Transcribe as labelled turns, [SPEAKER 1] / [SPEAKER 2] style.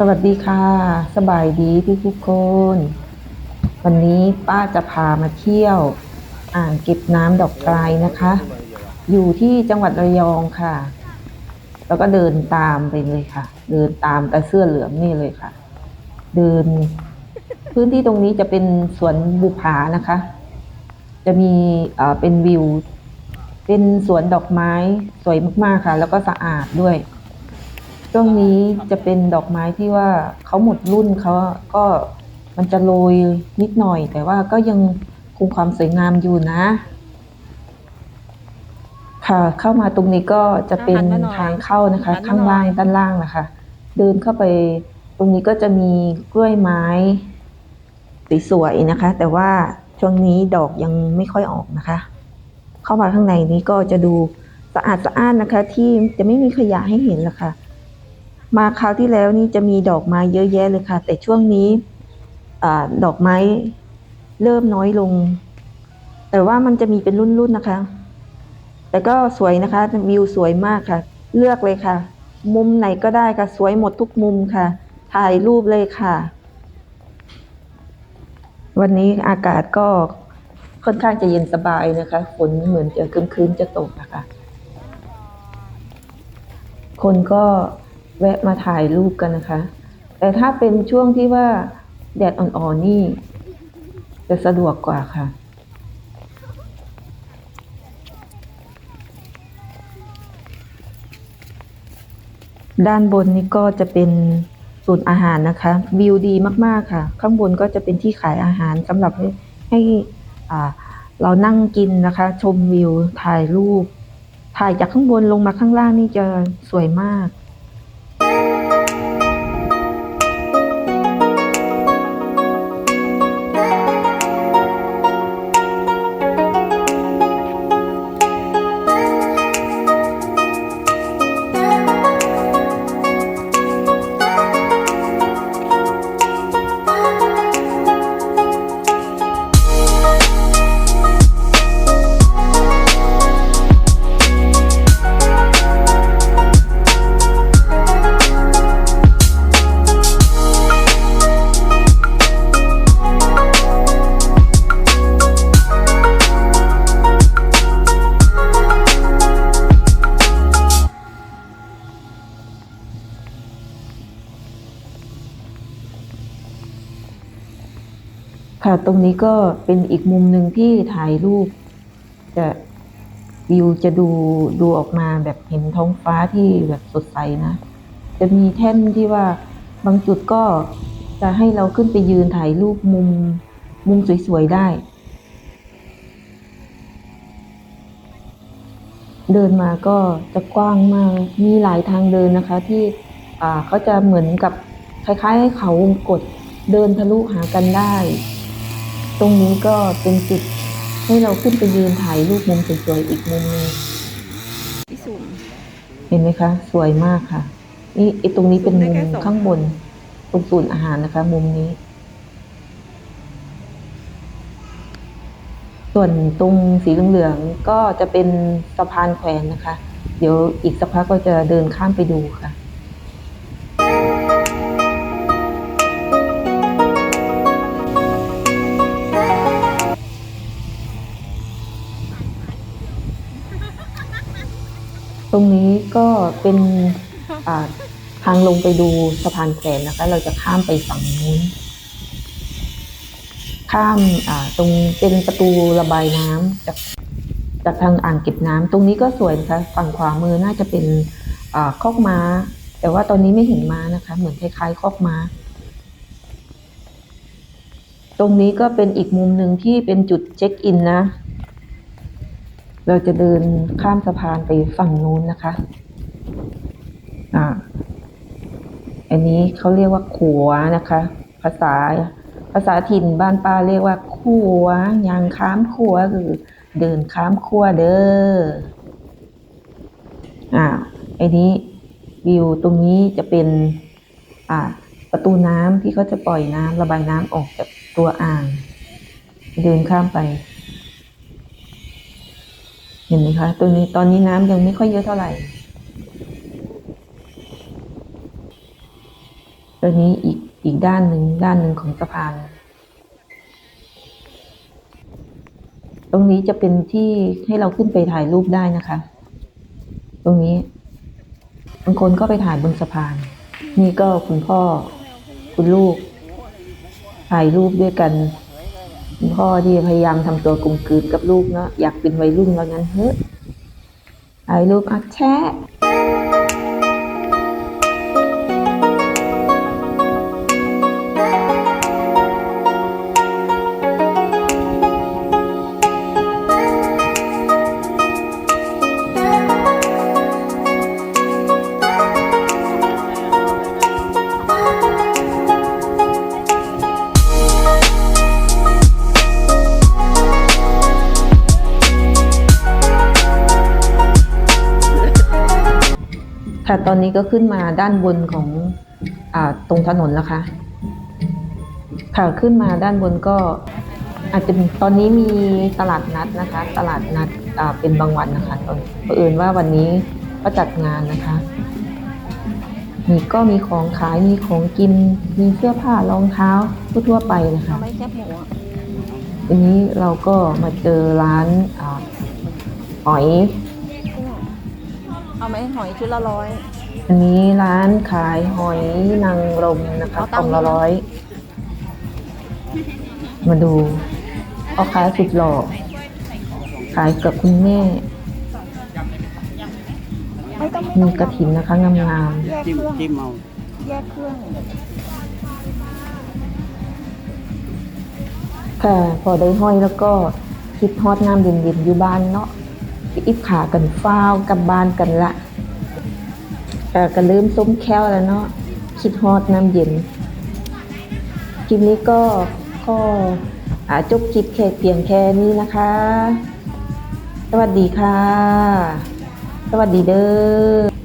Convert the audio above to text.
[SPEAKER 1] สวัสดีค่ะ สบายดีพี่ทุกคน วันนี้ป้าจะพามาเที่ยว อ่างเก็บน้ำดอกกลนะคะ อยู่ที่จังหวัดระยองค่ะ แล้วก็เดินตามไปเลยค่ะ เดินตามแต่เสื้อเหลืองนี่เลยค่ะ เดิน พื้นที่ตรงนี้จะเป็นสวนบุผานะคะ จะมีเอ่อเป็นวิว เป็นสวนดอกไม้สวยมากๆค่ะ แล้วก็สะอาดด้วย ช่วงนี้จะเป็นดอกไม้ที่ว่าเขาหมดรุ่นเขาก็มันจะโรยนิดหน่อย แต่ว่าก็ยังคงความสวยงามอยู่นะ ค่ะเข้ามาตรงนี้ก็จะเป็น
[SPEAKER 2] หันมาหน่อย
[SPEAKER 1] ทางเข้านะคะ
[SPEAKER 2] หันมาหน่อย
[SPEAKER 1] ข้างล่างด้านล่างนะคะ เดินเข้าไปตรงนี้ก็จะมีกล้วยไม้สวยๆนะคะ แต่ว่าช่วงนี้ดอกยังไม่ค่อยออกนะคะ เข้ามาข้างในนี้ก็จะดูสะอาดสะอ้านนะคะ ที่จะไม่มีขยะให้เห็นละค่ะ มาคราวที่แล้วนี่จะมีดอกไม้เยอะแยะเลยค่ะ แต่ช่วงนี้อดอกไม้เริ่มน้อยลง แต่ว่ามันจะมีเป็นรุ่นๆนะคะ แต่ก็สวยนะคะวิวสวยมากค่ะ เลือกเลยค่ะ มุมไหนก็ได้ค่ะสวยหมดทุกมุมค่ะ ถ่ายรูปเลยค่ะ วันนี้อากาศก็ค่อนข้างจะเย็นสบายนะคะฝนเหมือนจะคืนๆจะตกนะคะคนก็ แวะมาถ่ายรูปกันนะคะ แต่ถ้าเป็นช่วงที่ว่าแดดอ่อนๆนี่ จะสะดวกกว่าค่ะ ด้านบนนี่ก็จะเป็นศูนย์อาหารนะคะ วิวดีมากๆค่ะ ข้างบนก็จะเป็นที่ขายอาหารสำหรับให้ให้เรานั่งกินนะคะ ชมวิวถ่ายรูป ถ่ายจากข้างบนลงมาข้างล่างนี่จะสวยมาก ค่ะตรงนี้ก็เป็นอีกมุมหนึ่งที่ถ่ายรูป จะวิวจะดูดูออกมาแบบเห็นท้องฟ้าที่แบบสดใสนะ จะมีแท่นที่ว่าบางจุดก็จะให้เราขึ้นไปยืนถ่ายรูปมุมมุมสวยๆได้ เดินมาก็จะกว้างมากมีหลายทางเดินนะคะที่อ่าเขาจะเหมือนกับคล้ายๆเขาวงกดเดินทะลุหากันได้ ตรงนี้ก็เป็นจุดให้เราขึ้นไปยืนถ่ายรูปมุมสวยๆอีกมุมหนึง
[SPEAKER 2] พี่สุ่ม
[SPEAKER 1] เห็นไหมคะ สวยมากค่ะ นี่ไอ้ตรงนี้เป็นมุม
[SPEAKER 2] ได้แค่สอง
[SPEAKER 1] ข้างบนตรงศูนย์อาหารนะคะ มุมนี้ ส่วนตรงสีเหลืองๆก็จะเป็นสะพานแขวนนะคะ เดี๋ยวอีกสักพักก็จะเดินข้ามไปดูค่ะ ก็เป็นทางลงไปดูสะพานแขวนนะคะ เราจะข้ามไปฝั่งนู้น ข้ามตรงเป็นประตูระบายน้ำจากจากทางอ่างเก็บน้ำตรงนี้ก็สวยนะคะฝั่งขวามือน่าจะเป็นอคอกม้า แต่ว่าตอนนี้ไม่เห็นม้านะคะ เหมือนคล้ายๆคอกม้า ตรงนี้ก็เป็นอีกมุมหนึ่งที่เป็นจุดเช็คอินนะ เราจะเดินข้ามสะพานไปฝั่งนู้นนะคะ อ่า อันนี้เขาเรียกว่าขัวนะคะ ภาษาภาษาถิ่นบ้านป้าเรียกว่าขัวยางข้ามขัวคือเดินข้ามขัวเด้ออ่าไอ้นี้วิวตรงนี้จะเป็น อ่า ประตูน้ำที่เขาจะปล่อยน้ำระบายน้ำออกจากตัวอ่าง เดินข้ามไป เห็นไหมคะตัวนี้ตอนนี้น้ำยังไม่ค่อยเยอะเท่าไหร่ ตัวนี้อีกอีกด้านหนึ่งด้านหนึ่งของสะพาน ตรงนี้จะเป็นที่ให้เราขึ้นไปถ่ายรูปได้นะคะ ตรงนี้บางคนก็ไปถ่ายบนสะพาน นี่ก็คุณพ่อคุณลูก ถ่ายรูปด้วยกันคุณพ่อที่พยายามทำตัวกลมกลืนกับลูกเนาะอยากเป็นวัยรุ่นว่างั้นเฮ้ยถ่ายรูปอัดแชะ ค่ะตอนนี้ก็ขึ้นมาด้านบนของอ่าตรงถนนแล้วค่ะค่ะขึ้นมาด้านบนก็อาจจะมีตอนนี้มีตลาดนัดนะคะ ตลาดนัดอ่าเป็นบางวันนะคะตอนเผอิญว่าวันนี้ก็จัดงานนะคะ มีก็มีของขายมีของกิน มีเสื้อผ้ารองเท้าทั่วๆไปนะคะ
[SPEAKER 2] เอาไหม่แคบหมูอะ
[SPEAKER 1] ทีนี้เราก็มาเจอร้านอาหอย
[SPEAKER 2] เอาไหมหอยชุดละร้อย
[SPEAKER 1] อันนี้ร้านขายหอยนางรมนะคะ
[SPEAKER 2] เอา
[SPEAKER 1] ก
[SPEAKER 2] ตั
[SPEAKER 1] ล่อง
[SPEAKER 2] งค์
[SPEAKER 1] ละร้อย มาดูพ่อค้าสุดหล่อขายกับคุณแม่
[SPEAKER 2] ไม่ต้องไม่
[SPEAKER 1] มี
[SPEAKER 2] ต้อง
[SPEAKER 1] กระถินนะคะงาม
[SPEAKER 2] แยก
[SPEAKER 3] จิ้ม
[SPEAKER 2] เครื่อง
[SPEAKER 3] จิ้มเอา
[SPEAKER 2] แยกเครื่อง
[SPEAKER 1] ๆค่ะพอได้ห้อยแล้วก็คิดฮอดน้ำเย็นๆอยู่บ้านเนาะ อิบขากันเฝ้ากับบ้านกันละแต่ก็ลืมส้มแค้วแล้วเนาะคิดฮอดน้ำเย็นคลิปนี้ก็ก็จบคลิปแค่เพียงแค่นี้นะคะ สวัสดีค่ะ สวัสดีเด้อ